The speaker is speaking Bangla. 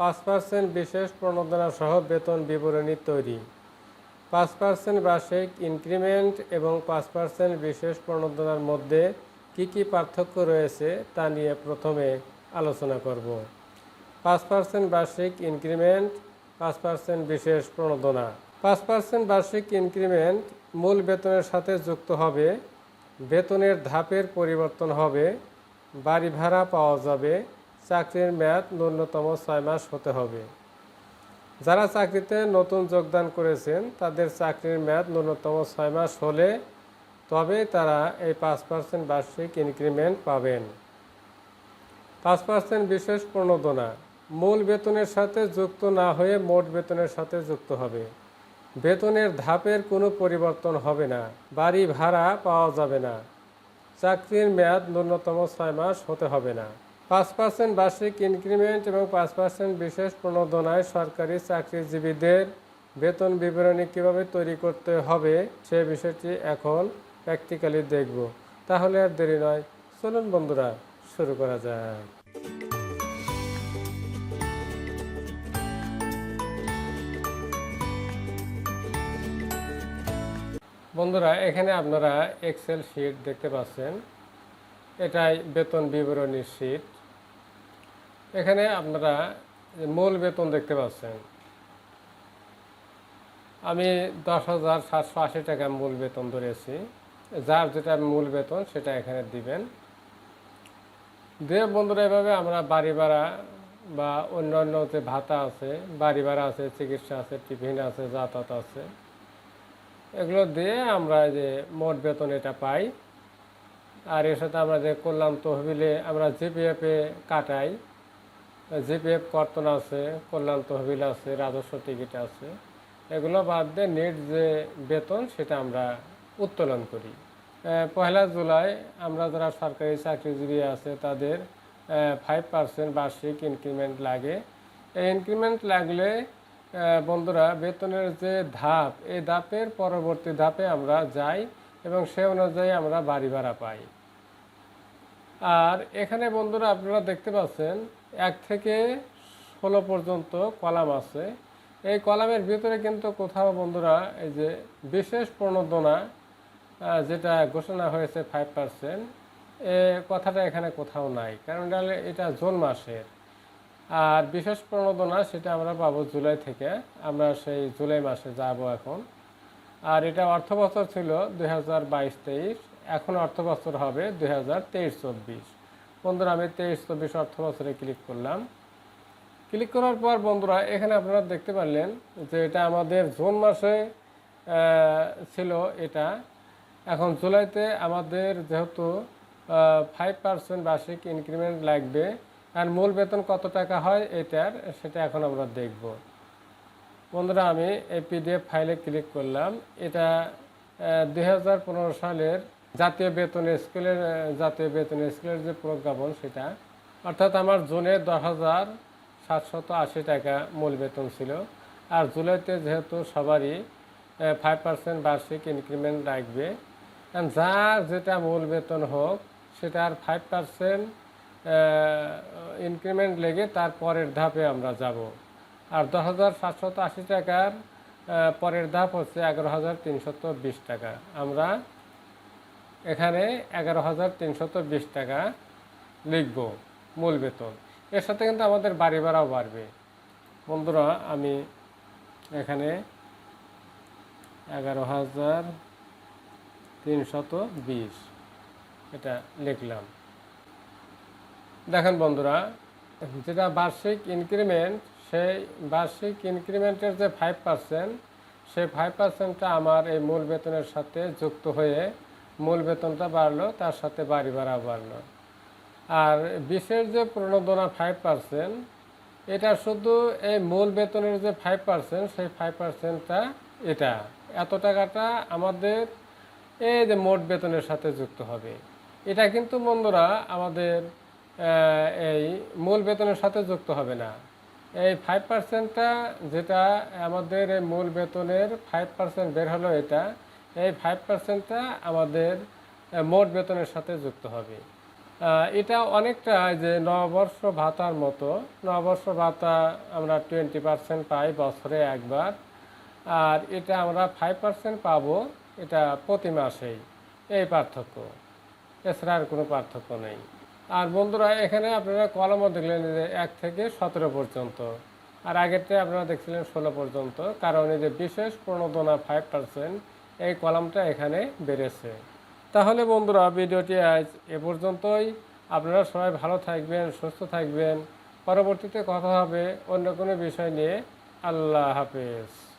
পাঁচ পার্সেন্ট বিশেষ প্রণোদনা সহ বেতন বিবরণী তৈরি। পাঁচ পার্সেন্ট বার্ষিক ইনক্রিমেন্ট এবং পাঁচ পার্সেন্ট বিশেষ প্রণোদনার মধ্যে কি কি পার্থক্য রয়েছে তা নিয়ে প্রথমে আলোচনা করব। পাঁচ পার্সেন্ট বার্ষিক ইনক্রিমেন্ট, পাঁচ পার্সেন্ট বিশেষ প্রণোদনা। পাঁচ পার্সেন্ট বার্ষিক ইনক্রিমেন্ট মূল বেতনের সাথে যুক্ত হবে, বেতনের ধাপের পরিবর্তন হবে, বাড়ি ভাড়া পাওয়া যাবে চাকরির মেয়াদ ন্যূনতম ছয় মাস হতে হবে। যারা চাকরিতে নতুন যোগদান করেছেন, তাদের চাকরির মেয়াদ ন্যূনতম ছয় মাস হলে তবে তারা এই পাঁচ পার্সেন্ট বার্ষিক ইনক্রিমেন্ট পাবেন। পাঁচ পার্সেন্ট বিশেষ প্রণোদনা। মূল বেতনের সাথে যুক্ত না হয়ে মোট বেতনের সাথে যুক্ত হবে। বেতনের ধাপের কোনো পরিবর্তন হবে না। বাড়ি ভাড়া পাওয়া যাবে না। চাকরির মেয়াদ ন্যূনতম ছয় মাস হতে হবে না। পাঁচ পার্সেন্ট বার্ষিক ইনক্রিমেন্ট এবং পাঁচ পার্সেন্ট বিশেষ প্রণোদনায় সরকারি চাকরিজীবীদের বেতন বিবরণী কীভাবে তৈরি করতে হবে সে বিষয়টি এখন প্র্যাকটিক্যালি দেখব। তাহলে আর দেরি নয়। চলুন বন্ধুরা, শুরু করা যায় বন্ধুরা, এখানে আপনারা এক্সেল শিট দেখতে পাচ্ছেন। এটাই বেতন বিবরণী শিট এখানে আপনারা মূল বেতন দেখতে পাচ্ছেন। আমি দশ হাজার সাতশো আশি টাকা মূল বেতন ধরেছি। যার যেটা মূল বেতন সেটা এখানে দিবেন। দিয়ে বন্ধুরা, এভাবে আমরা বাড়ি ভাড়া বা অন্যান্য যে ভাতা আছে, বাড়ি ভাড়া আছে, চিকিৎসা আছে, টিফিন আছে, যাতায়াত আছে, এগুলো দিয়ে আমরা যে মোট বেতন এটা পাই। আর এর সাথে আমরা যে কল্যাণ তহবিলে আমরা জিপিএফে কাটাই। জিপিএফ কর্তন আছে, কল্যাণ তহবিল আছে, রাজস্ব টিকিট আছে, এগুলো বাদ দিয়ে নেট যে বেতন সেটা আমরা উত্তোলন করি। পয়লা জুলাই আমরা যারা সরকারি চাকরিজীবী আছে তাদের ফাইভ পার্সেন্ট বার্ষিক ইনক্রিমেন্ট লাগে। এই ইনক্রিমেন্ট লাগলে বন্ধুরা বেতনের যে ধাপ, এই ধাপের পরবর্তী ধাপে আমরা যাই এবং সে অনুযায়ী আমরা বাড়ি ভাড়া পাই। আর এখানে বন্ধুরা আপনারা দেখতে পাচ্ছেন, এক থেকে ষোলো পর্যন্ত কলাম আছে। এই কলামের ভিতরে কিন্তু কোথাও বন্ধুরা এই যে বিশেষ প্রণোদনা যেটা ঘোষণা হয়েছে ফাইভ পার্সেন্ট এ কথাটা এখানে কোথাও নাই। কারণ এটা জুন মাসের। আর বিশেষ প্রণোদনা সেটা আমরা পাবো জুলাই থেকে, আমরা সেই জুলাই মাসে যাব এখন। আর এটা অর্থ বছর ছিল দুই হাজার বাইশ তেইশ। এখন অর্থ বছর হবে দুই হাজার তেইশ চব্বিশ। বন্ধুরা, আমি তেইশ চব্বিশ অর্থ বছরে ক্লিক করলাম। ক্লিক করার পর বন্ধুরা, এখানে আপনারা দেখতে পারলেন যে এটা আমাদের জুন মাসে ছিল এটা। এখন জুলাইতে আমাদের যেহেতু ফাইভ পার্সেন্ট বার্ষিক ইনক্রিমেন্ট লাগবে, আর মূল বেতন কত টাকা হয় এটার, সেটা এখন আমরা দেখব। বন্ধুরা, আমি এই পিডিএফ ফাইলে ক্লিক করলাম। এটা দু হাজার পনেরো সালের জাতীয় বেতন স্কেলের জাতীয় বেতন স্কেলের যে প্রজ্ঞাপন সেটা, অর্থাৎ আমার জুনে দশ হাজার সাতশত আশি টাকা মূল বেতন ছিল। আর জুলাইতে যেহেতু সবারই ফাইভ পার্সেন্ট বার্ষিক ইনক্রিমেন্ট রাখবে যার যেটা মূল বেতন হোক সেটার ফাইভ পার্সেন্ট ইনক্রিমেন্ট লেগে তার পরের ধাপে আমরা যাব। আর দশ হাজার সাতশত আশি টাকার পরের ধাপ হচ্ছে এগারো হাজার তিনশত বিশ টাকা। আমরা এখানে এগারো হাজার তিনশত বিশ টাকা লিখব মূল বেতন। এর সাথে কিন্তু আমাদের বাড়ি ভাড়াও বাড়বে। বন্ধুরা, আমি এখানে এগারো হাজার তিনশত বিশ এটা লিখলাম। দেখেন বন্ধুরা, যেটা বার্ষিক ইনক্রিমেন্ট সেই বার্ষিক ইনক্রিমেন্টের যে ফাইভ পার্সেন্ট সেই ফাইভ পার্সেন্টটা আমার এই মূল বেতনের সাথে যুক্ত হয়ে মূল বেতনটা বাড়লো, তার সাথে বাড়ি ভাড়া বাড়লো। আর বিশেষ যে প্রণোদনা ফাইভ পার্সেন্ট এটা শুধু এই মূল বেতনের যে ফাইভ পার্সেন্ট সেই ফাইভ পার্সেন্টটা এটা। এত টাকাটা আমাদের এই যে মোট বেতনের সাথে যুক্ত হবে। এটা কিন্তু বন্ধুরা আমাদের এই মূল বেতনের সাথে যুক্ত হবে না। এই ফাইভ পার্সেন্টটা যেটা আমাদের এই মূল বেতনের ফাইভ পার্সেন্ট বের হলো এটা এই ফাইভ পার্সেন্টটা আমাদের মোট বেতনের সাথে যুক্ত হবে। এটা অনেকটা যে নববর্ষ ভাতার মতো। নববর্ষ ভাতা আমরা টোয়েন্টি পার্সেন্ট পাই বছরে একবার। আর এটা আমরা ফাইভ পার্সেন্ট পাবো এটা প্রতি মাসেই। এই পার্থক্য। এছাড়া আর কোনো পার্থক্য নেই। আর বন্ধুরা, এখানে আপনারা কলমও দেখলেন যে এক থেকে সতেরো পর্যন্ত। আর আগেরটা আপনারা দেখছিলেন ষোলো পর্যন্ত। কারণ এই যে বিশেষ প্রণোদনা ফাইভ পার্সেন্ট এই কলামটা এখানে বেড়েছে। তাহলে বন্ধুরা, ভিডিওটি আজ এ পর্যন্তই। আপনারা সবাই ভালো থাকবেন, সুস্থ থাকবেন। পরবর্তীতে কথা হবে অন্য কোনো বিষয় নিয়ে। আল্লাহ হাফেজ।